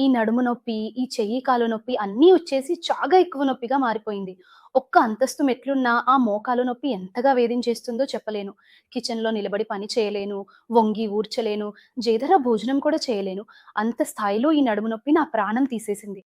ఈ నడుము నొప్పి, ఈ చెయ్యి, కాలు నొప్పి అన్నీ వచ్చేసి చాలా ఎక్కువ నొప్పిగా మారిపోయింది. ఒక్క అంతస్తు మెట్లున్నా ఆ మోకాలు నొప్పి ఎంతగా వేధించేస్తుందో చెప్పలేను. కిచెన్‌లో నిలబడి పని చేయలేను, వంగి ఊర్చలేను, జేదర భోజనం కూడా చేయలేను. అంత స్థాయిలో ఈ నడుము నొప్పి నా ప్రాణం తీసేసింది.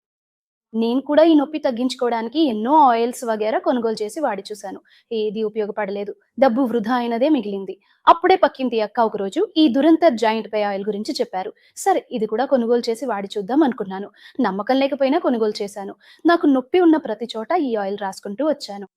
నేను కూడా ఈ నొప్పి తగ్గించుకోవడానికి ఎన్నో ఆయిల్స్ వగైరా కొనుగోలు చేసి వాడి చూశాను. ఏది ఉపయోగపడలేదు. డబ్బు వృధా అయినదే మిగిలింది. అప్పుడే పక్కింటి అక్క ఒకరోజు ఈ దురంతర్ జాయింట్ పై ఆయిల్ గురించి చెప్పారు. సరే ఇది కూడా కొనుగోలు చేసి వాడి చూద్దాం అనుకున్నాను. నమ్మకం లేకపోయినా కొనుగోలు చేశాను. నాకు నొప్పి ఉన్న ప్రతి చోట ఈ ఆయిల్ రాసుకుంటూ వచ్చాను.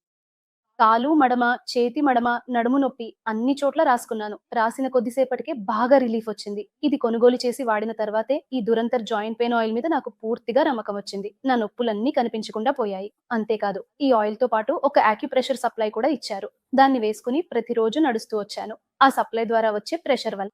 కాలు మడమ, చేతి మడమ, నడుము నొప్పి అన్ని చోట్ల రాసుకున్నాను. రాసిన కొద్దిసేపటికే బాగా రిలీఫ్ వచ్చింది. ఇది కొనుగోలు చేసి వాడిన తర్వాతే ఈ దురంతర్ జాయింట్ పెయిన్ ఆయిల్ మీద నాకు పూర్తిగా నమ్మకం వచ్చింది. నా నొప్పులన్నీ కనిపించకుండా పోయాయి. అంతేకాదు ఈ ఆయిల్తో పాటు ఒక యాక్యుప్రెషర్ సప్లై కూడా ఇచ్చారు. దాన్ని వేసుకుని ప్రతిరోజు నడుస్తూ వచ్చాను. ఆ సప్లై ద్వారా వచ్చే ప్రెషర్ వల్ల.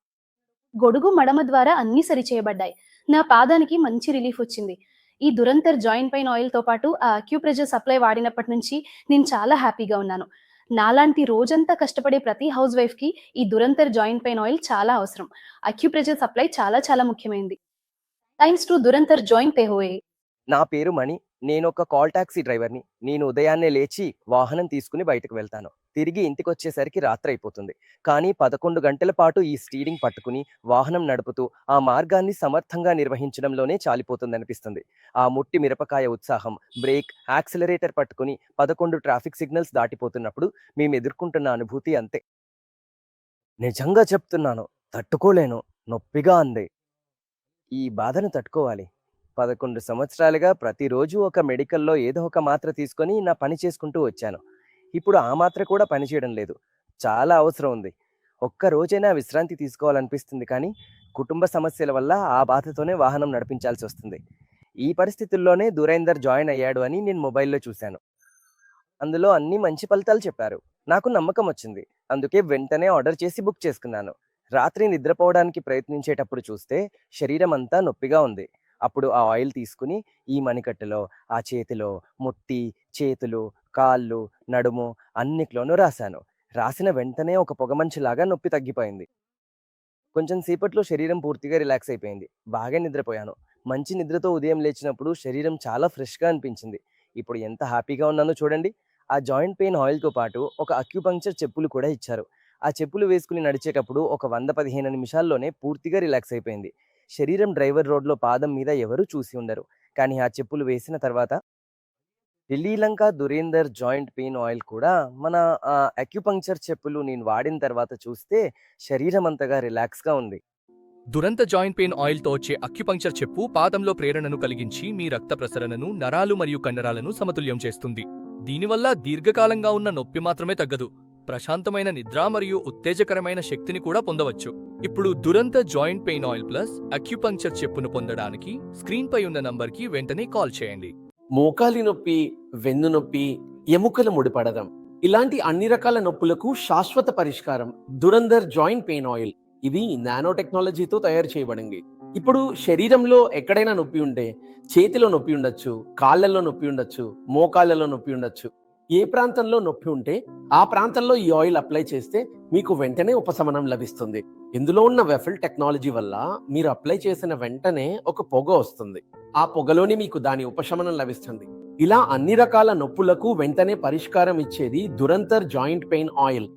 గొడుగు మడమ ద్వారా అన్నీ సరిచేయబడ్డాయి. నా పాదానికి మంచి రిలీఫ్ వచ్చింది. ఈ దురంతర్ జాయింట్ పెయిన్ ఆయిల్‌తో పాటు ఆ అక్యుప్రెషర్ సప్లై వాడినప్పటి నుంచి నేను చాలా హ్యాపీగా ఉన్నాను. నాలాంటి రోజంతా కష్టపడే ప్రతి హౌస్ వైఫ్‌కి ఈ దురంతర్ జాయింట్ పెయిన్ ఆయిల్ చాలా అవసరం. అక్యుప్రెషర్ సప్లై చాలా చాలా ముఖ్యమైనది. థ్యాంక్స్ టు దురంతర్ జాయింట్ పెహోయే నా పేరు మణి. నేను ఒక కాల్ టాక్సీ డ్రైవర్‌ని. నేను ఉదయాన్నే లేచి వాహనం తీసుకుని బయటకు వెళ్తాను. తిరిగి ఇంటికొచ్చేసరికి రాత్రయిపోతుంది. కానీ 11 గంటల పాటు ఈ స్టీరింగ్ పట్టుకుని, వాహనం నడుపుతూ, ఆ మార్గాన్ని సమర్థంగా నిర్వహించడంలోనే చాలిపోతుందనిపిస్తుంది. ఆ ముట్టి మిరపకాయ ఉత్సాహం, బ్రేక్, యాక్సిలరేటర్ పట్టుకుని 11 ట్రాఫిక్ సిగ్నల్స్ దాటిపోతున్నప్పుడు మేము ఎదుర్కొంటున్న అనుభూతి అంతే. నిజంగా చెప్తున్నాను. తట్టుకోలేను. నొప్పిగా అంది ఈ బాధను తట్టుకోవాలి. 11 సంవత్సరాలుగా ప్రతిరోజు ఒక మెడికల్‌లో ఏదో ఒక మాత్ర తీసుకొని నా పని చేసుకుంటూ వచ్చాను. ఇప్పుడు ఆ మాత్ర కూడా పనిచేయడం లేదు. చాలా అవసరం ఉంది. ఒక్క రోజైనా విశ్రాంతి తీసుకోవాలనిపిస్తుంది కానీ, కుటుంబ సమస్యల వల్ల ఆ బాధతోనే వాహనం నడిపించాల్సి వస్తుంది ఈ పరిస్థితుల్లోనే దురేందర్ జాయిన్ అయ్యాడు అని నేను మొబైల్‌లో చూశాను. అందులో అన్ని మంచి ఫలితాలు చెప్పారు. నాకు నమ్మకం వచ్చింది. అందుకే వెంటనే ఆర్డర్ చేసి బుక్ చేసుకున్నాను. రాత్రి నిద్రపోవడానికి ప్రయత్నించేటప్పుడు చూస్తే శరీరం అంతా నొప్పిగా ఉంది. అప్పుడు ఆ ఆయిల్ తీసుకుని ఈ మణికట్టులో, ఆ చేతిలో, ముట్టి, చేతులు, కాళ్ళు, నడుము అన్నిట్లోనూ రాశాను. రాసిన వెంటనే ఒక పొగమంచులాగా నొప్పి తగ్గిపోయింది. కొంచెం సేపట్లో శరీరం పూర్తిగా రిలాక్స్ అయిపోయింది. బాగా నిద్రపోయాను. మంచి నిద్రతో ఉదయం లేచినప్పుడు శరీరం చాలా ఫ్రెష్‌గా అనిపించింది. ఇప్పుడు ఎంత హ్యాపీగా ఉన్నానో చూడండి. ఆ జాయింట్ పెయిన్ ఆయిల్‌తో పాటు ఒక అక్యుపంక్చర్ చెప్పులు కూడా ఇచ్చారు. ఆ చెప్పులు వేసుకుని నడిచేటప్పుడు ఒక 100, 15 నిమిషాల్లోనే పూర్తిగా రిలాక్స్ అయిపోయింది. శరీరం డ్రైవర్ రోడ్‌లో పాదం మీద ఎవరూ చూసి ఉండరు. కానీ ఆ చెప్పులు వేసిన తర్వాత ఢిల్లీలంక దురేందర్ జాయింట్ పెయిన్ ఆయిల్ కూడా మన అక్యుపంక్చర్ చెప్పులు నేను వాడిన తర్వాత చూస్తే శరీరం అంతగా రిలాక్స్‌గా ఉంది. దురంత జాయింట్ పెయిన్ ఆయిల్తో వచ్చే అక్యుపంక్చర్ చెప్పు పాదంలో ప్రేరణను కలిగించి మీ రక్త ప్రసరణను, నరాలు మరియు కండరాలను సమతుల్యం చేస్తుంది. దీనివల్ల దీర్ఘకాలంగా ఉన్న నొప్పి మాత్రమే తగ్గదు. ప్రశాంతమైన నిద్ర మరియు ఉత్తేజకరమైన శక్తిని కూడా పొందవచ్చు. ఇప్పుడు Duranta joint pain oil plus acupuncture చెప్పును పొందడానికి స్క్రీన్పై ఉన్న నంబర్కి వెంటనే కాల్ చేయండి. మోకాలి నొప్పి వెన్ను నొప్పి ఎముకల ముడిపడడం ఇలాంటి అన్ని రకాల నొప్పులకు శాశ్వత పరిష్కారం దురందర్ జాయింట్ పెయిన్ ఆయిల్ ఇది నానో టెక్నాలజీతో తయారు చేయబడింది ఇప్పుడు శరీరంలో ఎక్కడైనా నొప్పి ఉంటే చేతిలో నొప్పి ఉండొచ్చు కాళ్ళల్లో నొప్పి ఉండొచ్చు మోకాళ్ళలో నొప్పి ఉండొచ్చు ఏ ప్రాంతంలో నొప్పి ఉంటే ఆ ప్రాంతంలో ఈ ఆయిల్ అప్లై చేస్తే మీకు వెంటనే ఉపశమనం లభిస్తుంది. ఇందులో ఉన్న వెఫిల్ టెక్నాలజీ వల్ల మీరు అప్లై చేసిన వెంటనే ఒక పొగ వస్తుంది. ఆ పొగలోనే మీకు దాని ఉపశమనం లభిస్తుంది. ఇలా అన్ని రకాల నొప్పులకు వెంటనే పరిష్కారం ఇచ్చేది దురంతర్ జాయింట్ పెయిన్ ఆయిల్